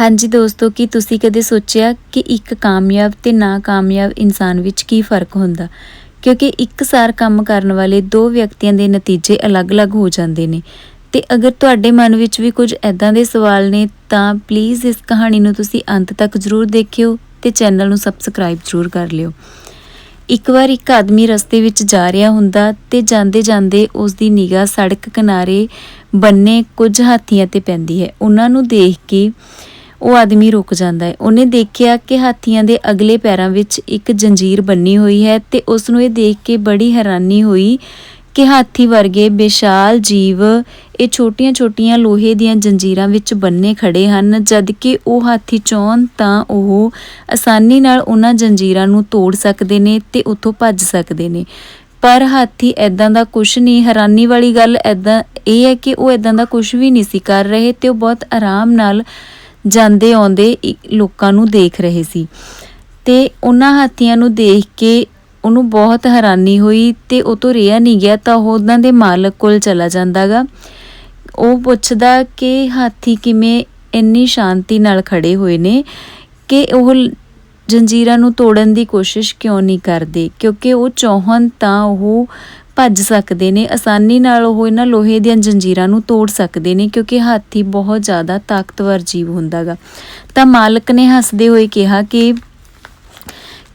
ਹਾਂਜੀ ਦੋਸਤੋ, ਕੀ ਤੁਸੀਂ ਕਦੇ ਸੋਚਿਆ ਕਿ ਇੱਕ ਕਾਮਯਾਬ ਤੇ ਨਾਕਾਮਯਾਬ ਇਨਸਾਨ ਵਿੱਚ ਕੀ ਫ਼ਰਕ ਹੁੰਦਾ? ਕਿਉਂਕਿ ਇੱਕਸਾਰ ਕੰਮ ਕਰਨ ਵਾਲੇ ਦੋ ਵਿਅਕਤੀਆਂ ਦੇ ਨਤੀਜੇ ਅਲੱਗ-ਅਲੱਗ ਹੋ ਜਾਂਦੇ ਨੇ। ਤੇ ਅਗਰ ਤੁਹਾਡੇ ਮਨ ਵਿੱਚ ਵੀ ਕੁਝ ਐਦਾਂ ਦੇ ਸਵਾਲ ਨੇ, ਤਾਂ ਪਲੀਜ਼ ਇਸ ਕਹਾਣੀ ਨੂੰ ਤੁਸੀਂ ਅੰਤ ਤੱਕ ਜ਼ਰੂਰ ਦੇਖਿਓ ਤੇ ਚੈਨਲ ਨੂੰ ਸਬਸਕ੍ਰਾਈਬ ਜ਼ਰੂਰ ਕਰ ਲਿਓ। ਇੱਕ ਵਾਰ ਇੱਕ ਆਦਮੀ ਰਸਤੇ ਵਿੱਚ ਜਾ ਰਿਹਾ ਹੁੰਦਾ ਤੇ ਜਾਂਦੇ ਜਾਂਦੇ ਉਸ ਦੀ ਨਿਗਾਹ ਸੜਕ ਕਿਨਾਰੇ ਬੰਨੇ ਕੁਝ ਹਾਥੀਆਂ ਤੇ ਪੈਂਦੀ ਹੈ। ਉਹਨਾਂ ਨੂੰ ਦੇਖ ਕੇ ਉਹ ਆਦਮੀ ਰੁਕ ਜਾਂਦਾ ਹੈ। ਉਹਨੇ ਦੇਖਿਆ ਕਿ ਹਾਥੀਆਂ ਦੇ ਅਗਲੇ ਪੈਰਾਂ ਵਿੱਚ ਇੱਕ ਜੰਜੀਰ ਬੰਨੀ ਹੋਈ ਹੈ ਤੇ ਉਸ ਨੂੰ ਇਹ ਦੇਖ ਕੇ ਬੜੀ ਹੈਰਾਨੀ ਹੋਈ ਕਿ ਹਾਥੀ ਵਰਗੇ ਵਿਸ਼ਾਲ ਜੀਵ ਇਹ ਛੋਟੀਆਂ-ਛੋਟੀਆਂ ਲੋਹੇ ਦੀਆਂ ਜੰਜੀਰਾਂ ਵਿੱਚ ਬੰਨੇ ਖੜੇ ਹਨ ਜਦ ਕਿ ਉਹ ਹਾਥੀ ਚਾਹੁਣ ਤਾਂ ਉਹ ਆਸਾਨੀ ਨਾਲ ਉਹਨਾਂ ਜੰਜੀਰਾਂ ਨੂੰ ਤੋੜ ਸਕਦੇ ਨੇ ਤੇ ਉੱਥੋਂ ਭੱਜ ਸਕਦੇ ਨੇ। ਪਰ ਹਾਥੀ ਐਦਾਂ ਦਾ ਕੁਝ ਨਹੀਂ। ਹੈਰਾਨੀ ਵਾਲੀ ਗੱਲ ਐਦਾਂ ਇਹ ਹੈ ਕਿ ਉਹ ਐਦਾਂ ਦਾ ਕੁਝ ਵੀ ਨਹੀਂ ਸੀ ਕਰ ਰਹੇ ਤੇ ਉਹ ਬਹੁਤ ਆਰਾਮ ਨਾਲ ਜਾਂਦੇ ਆਉਂਦੇ ਲੋਕਾਂ ਨੂੰ ਦੇਖ ਰਹੇ ਸੀ। ਤੇ ਉਹਨਾਂ ਹਾਥੀਆਂ ਨੂੰ ਦੇਖ ਕੇ ਉਹਨੂੰ ਬਹੁਤ ਹੈਰਾਨੀ ਹੋਈ ਤੇ ਉਹ ਤੋਂ ਰਿਹਾ ਨਹੀਂ ਗਿਆ ਤਾਂ ਉਹ ਉਹਨਾਂ ਦੇ ਮਾਲਕ ਕੋਲ ਚਲਾ ਜਾਂਦਾਗਾ ਉਹ ਪੁੱਛਦਾ ਕਿ ਹਾਥੀ ਕਿਵੇਂ ਇੰਨੀ ਸ਼ਾਂਤੀ ਨਾਲ ਖੜੇ ਹੋਏ ਨੇ ਕਿ ਉਹ ਜੰਜੀਰਾਂ ਨੂੰ ਤੋੜਨ ਦੀ ਕੋਸ਼ਿਸ਼ ਕਿਉਂ ਨਹੀਂ ਕਰਦੇ? ਕਿਉਂਕਿ ਉਹ ਚਾਹਣ ਤਾਂ ਉਹ ਭੱਜ ਸਕਦੇ ਨੇ, ਆਸਾਨੀ ਨਾਲ ਉਹ ਇਹਨਾਂ ਲੋਹੇ ਦੀਆਂ ਜੰਜੀਰਾਂ ਨੂੰ ਤੋੜ ਸਕਦੇ ਨੇ, ਕਿਉਂਕਿ ਹਾਥੀ ਬਹੁਤ ਜ਼ਿਆਦਾ ਤਾਕਤਵਰ ਜੀਵ ਹੁੰਦਾਗਾ ਤਾਂ ਮਾਲਕ ਨੇ ਹੱਸਦੇ ਹੋਏ ਕਿਹਾ ਕਿ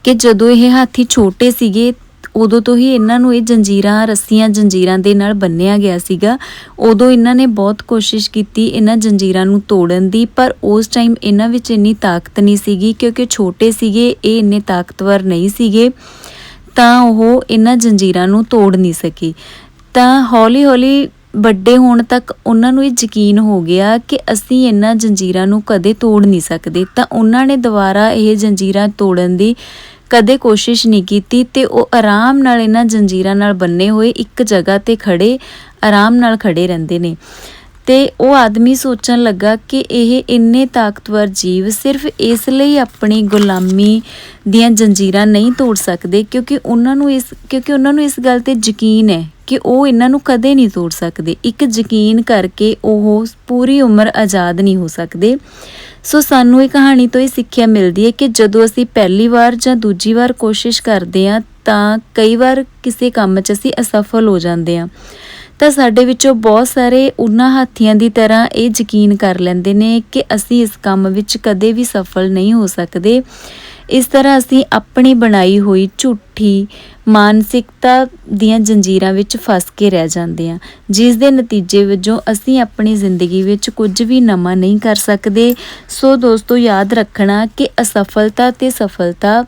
ਕਿ ਜਦੋਂ ਇਹ ਹਾਥੀ ਛੋਟੇ ਸੀਗੇ, ਉਦੋਂ ਤੋਂ ਹੀ ਇਹਨਾਂ ਨੂੰ ਇਹ ਜੰਜੀਰਾਂ, ਰੱਸੀਆਂ ਜੰਜੀਰਾਂ ਦੇ ਨਾਲ ਬੰਨਿਆ ਗਿਆ ਸੀਗਾ। ਉਦੋਂ ਇਹਨਾਂ ਨੇ ਬਹੁਤ ਕੋਸ਼ਿਸ਼ ਕੀਤੀ ਇਹਨਾਂ ਜੰਜੀਰਾਂ ਨੂੰ ਤੋੜਨ ਦੀ, ਪਰ ਉਸ ਟਾਈਮ ਇਹਨਾਂ ਵਿੱਚ ਇੰਨੀ ਤਾਕਤ ਨਹੀਂ ਸੀਗੀ, ਕਿਉਂਕਿ ਛੋਟੇ ਸੀਗੇ, ਇਹ ਇੰਨੇ ਤਾਕਤਵਰ ਨਹੀਂ ਸੀਗੇ। ਤਾਂ ਉਹ ਇਹਨਾਂ ਜੰਜੀਰਾਂ ਨੂੰ ਤੋੜ ਨਹੀਂ ਸਕੀ। ਤਾਂ ਹੌਲੀ-ਹੌਲੀ ਵੱਡੇ ਹੋਣ ਤੱਕ ਉਹਨਾਂ ਨੂੰ ਇਹ ਯਕੀਨ ਹੋ ਗਿਆ ਕਿ ਅਸੀਂ ਇਹਨਾਂ ਜੰਜੀਰਾਂ ਨੂੰ ਕਦੇ ਤੋੜ ਨਹੀਂ ਸਕਦੇ। ਤਾਂ ਉਹਨਾਂ ਨੇ ਦੁਬਾਰਾ ਇਹ ਜੰਜੀਰਾਂ ਤੋੜਨ ਦੀ ਕਦੇ ਕੋਸ਼ਿਸ਼ ਨਹੀਂ ਕੀਤੀ ਤੇ ਉਹ ਆਰਾਮ ਨਾਲ ਇਹਨਾਂ ਜੰਜੀਰਾਂ ਨਾਲ ਬੰਨੇ ਹੋਏ ਇੱਕ ਜਗ੍ਹਾ ਤੇ ਖੜੇ, ਆਰਾਮ ਨਾਲ ਖੜੇ ਰਹਿੰਦੇ ਨੇ। ਤੇ ਉਹ ਆਦਮੀ ਸੋਚਣ ਲੱਗਾ ਕਿ ਇਹ ਇੰਨੇ ਤਾਕਤਵਰ ਜੀਵ ਸਿਰਫ ਇਸ ਲਈ ਆਪਣੀ ਗੁਲਾਮੀ ਦੀਆਂ ਜੰਜੀਰਾਂ ਨਹੀਂ ਤੋੜ ਸਕਦੇ ਕਿਉਂਕਿ ਉਹਨਾਂ ਨੂੰ ਇਸ, ਕਿਉਂਕਿ ਉਹਨਾਂ ਨੂੰ ਇਸ ਗੱਲ ਤੇ ਯਕੀਨ ਹੈ ਕਿ ਉਹ ਇਹਨਾਂ ਨੂੰ ਕਦੇ ਨਹੀਂ ਤੋੜ ਸਕਦੇ। ਇੱਕ ਯਕੀਨ ਕਰਕੇ ਉਹ ਪੂਰੀ ਉਮਰ ਆਜ਼ਾਦ ਨਹੀਂ ਹੋ ਸਕਦੇ। ਸੋ ਸਾਨੂੰ ਇਹ ਕਹਾਣੀ ਤੋਂ ਇਹ ਸਿੱਖਿਆ ਮਿਲਦੀ ਹੈ ਕਿ ਜਦੋਂ ਅਸੀਂ ਪਹਿਲੀ ਵਾਰ ਜਾਂ ਦੂਜੀ ਵਾਰ ਕੋਸ਼ਿਸ਼ ਕਰਦੇ ਹਾਂ ਤਾਂ ਕਈ ਵਾਰ ਕਿਸੇ ਕੰਮ 'ਚ ਅਸੀਂ ਅਸਫਲ ਹੋ ਜਾਂਦੇ ਹਾਂ। ਤਾਂ ਸਾਡੇ ਵਿੱਚੋਂ ਬਹੁਤ ਸਾਰੇ ਉਹਨਾਂ ਹਾਥੀਆਂ ਦੀ ਤਰ੍ਹਾਂ ਇਹ ਯਕੀਨ ਕਰ ਲੈਂਦੇ ਨੇ ਕਿ ਅਸੀਂ ਇਸ ਕੰਮ ਵਿੱਚ ਕਦੇ ਵੀ ਸਫਲ ਨਹੀਂ ਹੋ ਸਕਦੇ। ਇਸ ਤਰ੍ਹਾਂ ਅਸੀਂ ਆਪਣੀ ਬਣਾਈ ਹੋਈ ਝੂਠੀ ਮਾਨਸਿਕਤਾ ਦੀਆਂ ਜੰਜੀਰਾਂ ਵਿੱਚ ਫਸ ਕੇ ਰਹਿ ਜਾਂਦੇ ਹਾਂ। ਜਿਸ ਦੇ ਨਤੀਜੇ ਵਜੋਂ ਅਸੀਂ ਆਪਣੀ ਜ਼ਿੰਦਗੀ ਵਿੱਚ ਕੁਝ ਵੀ ਨਵਾਂ ਨਹੀਂ ਕਰ ਸਕਦੇ। ਸੋ ਦੋਸਤੋ, ਯਾਦ ਰੱਖਣਾ ਕਿ ਅਸਫਲਤਾ ਤੇ ਸਫਲਤਾ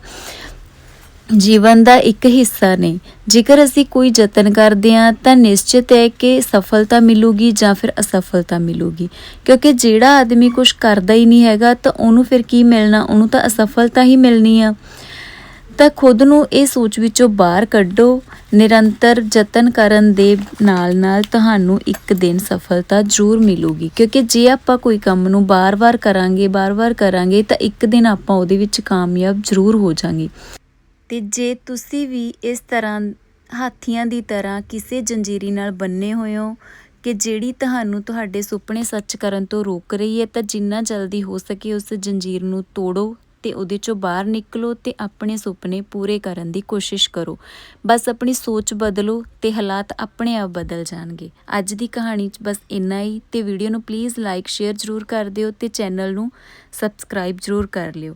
ਜੀਵਨ ਦਾ ਇੱਕ ਹਿੱਸਾ ਨੇ। ਜੇਕਰ ਅਸੀਂ ਕੋਈ ਯਤਨ ਕਰਦੇ ਹਾਂ, ਤਾਂ ਨਿਸ਼ਚਿਤ ਹੈ ਕਿ ਸਫਲਤਾ ਮਿਲੂਗੀ ਜਾਂ ਫਿਰ ਅਸਫਲਤਾ ਮਿਲੂਗੀ। ਕਿਉਂਕਿ ਜਿਹੜਾ ਆਦਮੀ ਕੁਝ ਕਰਦਾ ਹੀ ਨਹੀਂ ਹੈਗਾ, ਤਾਂ ਉਹਨੂੰ ਫਿਰ ਕੀ ਮਿਲਣਾ? ਉਹਨੂੰ ਤਾਂ ਅਸਫਲਤਾ ਹੀ ਮਿਲਣੀ ਆ। ਤਾਂ ਖੁਦ ਨੂੰ ਇਹ ਸੋਚ ਵਿੱਚੋਂ ਬਾਹਰ ਕੱਢੋ। ਨਿਰੰਤਰ ਯਤਨ ਕਰਨ ਦੇ ਨਾਲ-ਨਾਲ ਤੁਹਾਨੂੰ ਇੱਕ ਦਿਨ ਸਫਲਤਾ ਜ਼ਰੂਰ ਮਿਲੂਗੀ। ਕਿਉਂਕਿ ਜੇ ਆਪਾਂ ਕੋਈ ਕੰਮ ਨੂੰ ਬਾਰ-ਬਾਰ ਕਰਾਂਗੇ ਬਾਰ-ਬਾਰ ਕਰਾਂਗੇ, ਤਾਂ ਇੱਕ ਦਿਨ ਆਪਾਂ ਉਹਦੇ ਵਿੱਚ ਕਾਮਯਾਬ ਜ਼ਰੂਰ ਹੋ ਜਾਾਂਗੇ। ਤੇ ਜੇ ਤੁਸੀਂ ਵੀ ਇਸ ਤਰ੍ਹਾਂ ਹਾਥੀਆਂ ਦੀ ਤਰ੍ਹਾਂ ਕਿਸੇ ਜੰਜੀਰੀ ਨਾਲ ਬੰਨੇ ਹੋਏ ਹੋ ਕਿ ਜਿਹੜੀ ਤੁਹਾਨੂੰ ਤੁਹਾਡੇ ਸੁਪਨੇ ਸੱਚ ਕਰਨ ਤੋਂ ਰੋਕ ਰਹੀ ਹੈ, ਤਾਂ ਜਿੰਨਾ ਜਲਦੀ ਹੋ ਸਕੇ ਉਸ ਜੰਜੀਰ ਨੂੰ ਤੋੜੋ ਤੇ ਉਹਦੇ ਚੋਂ ਬਾਹਰ ਨਿਕਲੋ ਤੇ ਆਪਣੇ ਸੁਪਨੇ ਪੂਰੇ ਕਰਨ ਦੀ ਕੋਸ਼ਿਸ਼ ਕਰੋ। ਬਸ ਆਪਣੀ ਸੋਚ ਬਦਲੋ ਤੇ ਹਾਲਾਤ ਆਪਣੇ ਆਪ ਬਦਲ ਜਾਣਗੇ। ਅੱਜ ਦੀ ਕਹਾਣੀ 'ਚ ਬਸ ਇੰਨਾ ਹੀ ਤੇ ਵੀਡੀਓ ਨੂੰ ਪਲੀਜ਼ ਲਾਈਕ ਸ਼ੇਅਰ ਜ਼ਰੂਰ ਕਰ ਦਿਓ ਤੇ ਚੈਨਲ ਨੂੰ ਸਬਸਕ੍ਰਾਈਬ ਜ਼ਰੂਰ ਕਰ ਲਿਓ।